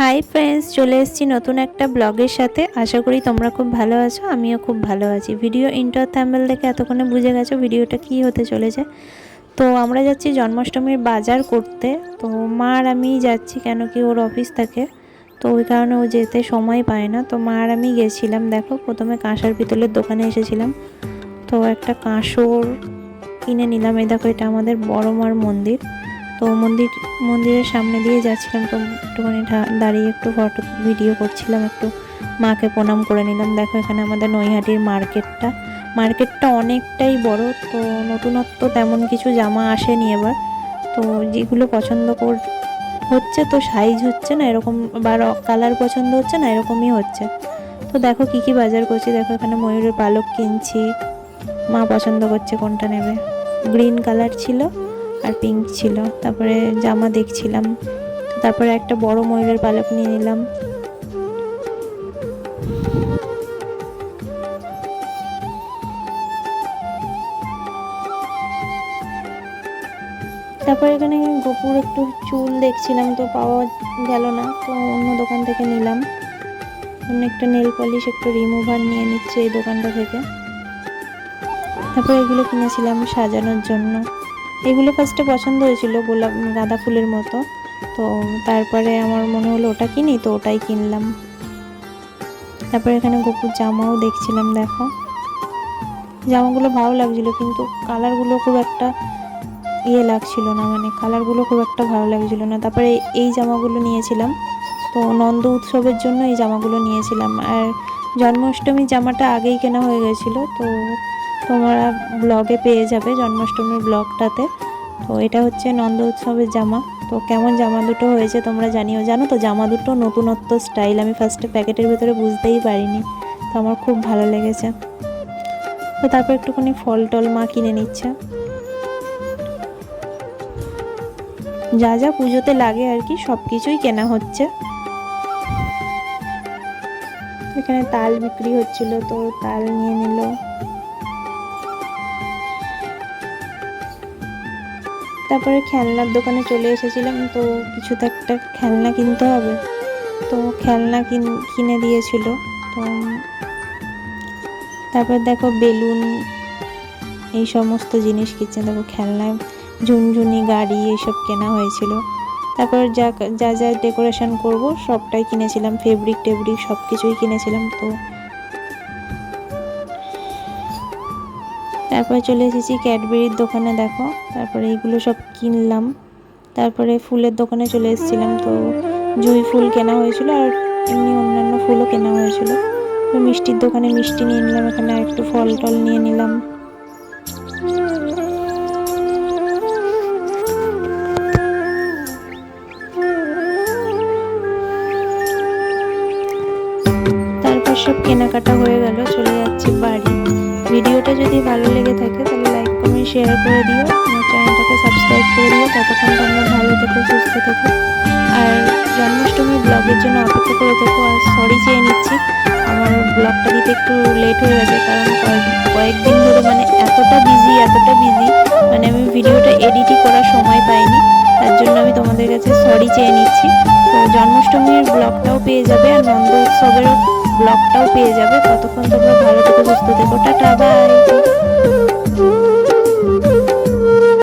Hi friends চলে এসেছি নতুন একটা ব্লগের সাথে। আশা করি তোমরা খুব ভালো আছো, আমিও খুব ভালো আছি। ভিডিও ইন্টার থ্যাম্বেল দেখে এতক্ষণে বুঝে গেছো ভিডিওটা কি হতে চলেছে। তো আমরা যাচ্ছি জন্মাষ্টমীর বাজার করতে। তো মা আর আমি যাচ্ছি কেন কি ওর অফিস থাকে। তো ওই কারণে ও যেতে সময় পায় না। তো মা আর আমি গেছিলাম, দেখো, প্রথমে কাঁসার পিতলের দোকানে এসেছিলাম। তো একটা কাঁসর কিনে নিলাম। এই দেখো, এটা আমাদের বড় মার মন্দির। তো মন্দির, মন্দিরের সামনে দিয়ে যাচ্ছিলাম তো একটুখানি দাঁড়িয়ে একটু ফটো, ভিডিও করছিলাম, একটু মাকে প্রণাম করে নিলাম। দেখো এখানে আমাদের নৈহাটির মার্কেটটা। মার্কেটটা অনেকটাই বড়, তো নতুনত্ব তেমন কিছু জামা আসেনি এবার। তো যেগুলো পছন্দ কর, হচ্ছে তো সাইজ হচ্ছে না, এরকম বা কালার পছন্দ হচ্ছে না, এরকমই হচ্ছে। তো দেখো কি কি বাজার করছি, দেখো এখানে ময়ূরের পালক কিনছি। মা পছন্দ করছে কোনটা নেবে? গ্রিন কালার ছিল। আর পিঙ্ক ছিল। তারপরে জামা দেখছিলাম। তারপরে একটা বড় ময়ূরের পালক নিয়ে নিলাম। তারপর এখানে গোপুর একটু চুল দেখছিলাম, তো পাওয়া গেল না, তো অন্য দোকান থেকে নিলাম। অন্য একটা নেল পলিশ একটু রিমুভার নিয়ে নিচ্ছে এই দোকানটা থেকে। তারপর এগুলো কিনেছিলাম সাজানোর জন্য। এগুলো ফার্স্টে পছন্দ হয়েছিল গোলাপ গাঁদা ফুলের মতো। তো তারপরে আমার মনে হলো ওটা কিনি, তো ওটাই কিনলাম। তারপরে এখানে গোপুর জামাও দেখছিলাম, দেখো। জামাগুলো ভালো লাগছিল, কিন্তু কালারগুলো খুব একটা ইয়ে লাগছিল না মানে কালারগুলো খুব একটা ভালো লাগছিল না। তারপরে এই জামাগুলো নিয়েছিলাম, তো নন্দ উৎসবের জন্য এই জামাগুলো নিয়েছিলাম। আর জন্মাষ্টমীর জামাটা আগেই কেনা হয়ে গেছিল, তো তোমরা ব্লগে পেয়ে যাবে জন্মাষ্টমীর ব্লগটাতে তো এটা হচ্ছে নন্দ উৎসবের জামা। তো কেমন জামা দুটো হয়েছে তোমরা জানিও। জানো তো, জামা দুটো নতুনত্ব স্টাইল আমি ফার্স্টে প্যাকেটের ভেতরে বুঝতেই পারিনি। তো আমার খুব ভালো লেগেছে। তো তারপর একটুখানি ফল টল মা কিনে নিচ্ছে। যা যা পুজোতে লাগে আর কি, সব কিছুই কেনা হচ্ছে। এখানে তাল বিক্রি হচ্ছিল, তো তাল নিয়ে নিল। তারপরে খেলনার দোকানে চলে এসেছিলাম, তো কিছু তো একটা খেলনা কিনতে হবে। তো খেলনা কিন- দিয়েছিল, তো তারপর দেখো বেলুন, এই সমস্ত জিনিস কিনছে। দেখো খেলনা ঝুনঝুনি গাড়ি এইসব কেনা হয়েছিল। তারপর যা যা যা ডেকোরেশন করব সবটাই কিনেছিলাম ফেব্রিক টেব্রিক সব কিছুই কিনেছিলাম, তো তারপরে চলে এসেছি ক্যাডবেরির দোকানে, দেখো। তারপরে এইগুলো সব কিনলাম। তারপরে ফুলের দোকানে চলে এসেছিলাম, তো জুঁই ফুল কেনা হয়েছিল আর এমনি অন্যান্য ফুলও কেনা হয়েছিল। তো মিষ্টির দোকানে মিষ্টি নিয়ে নিলাম, এখানে একটু ফল টল নিয়ে নিলাম। তারপর সব কেনাকাটা হয়ে গেল, চলে যাচ্ছি বাড়ি। ভিডিওটা যদি ভালো লেগে থাকে, তাহলে লাইক কমেন্ট শেয়ার করে দিও। আমার চ্যানেলটাকে সাবস্ক্রাইব করে দিও ততক্ষণ তোমরা ভালো থেকো, সুস্থ থেকো। আর জন্মাষ্টমী ব্লগের জন্য অপেক্ষা করে থেকো। আর সরি চেয়ে নিচ্ছি, আমার ব্লগটা দিতে একটু লেট হয়ে গেছে, কারণ কয়েক, কয়েকদিন ধরে মানে এতটা বিজি এতটা বিজি মানে আমি ভিডিওটা এডিটই করার সময় পাইনি। তার জন্য আমি তোমাদের কাছে সরি চেয়ে নিচ্ছি। তো জন্মাষ্টমীর ব্লগটাও পেয়ে যাবে, আর নন্দ উৎসবের ব্লগটাও পেয়ে যাবে। ততক্ষণ তোমরা ভালো থেকে সুস্থ থেকো। Tata bye.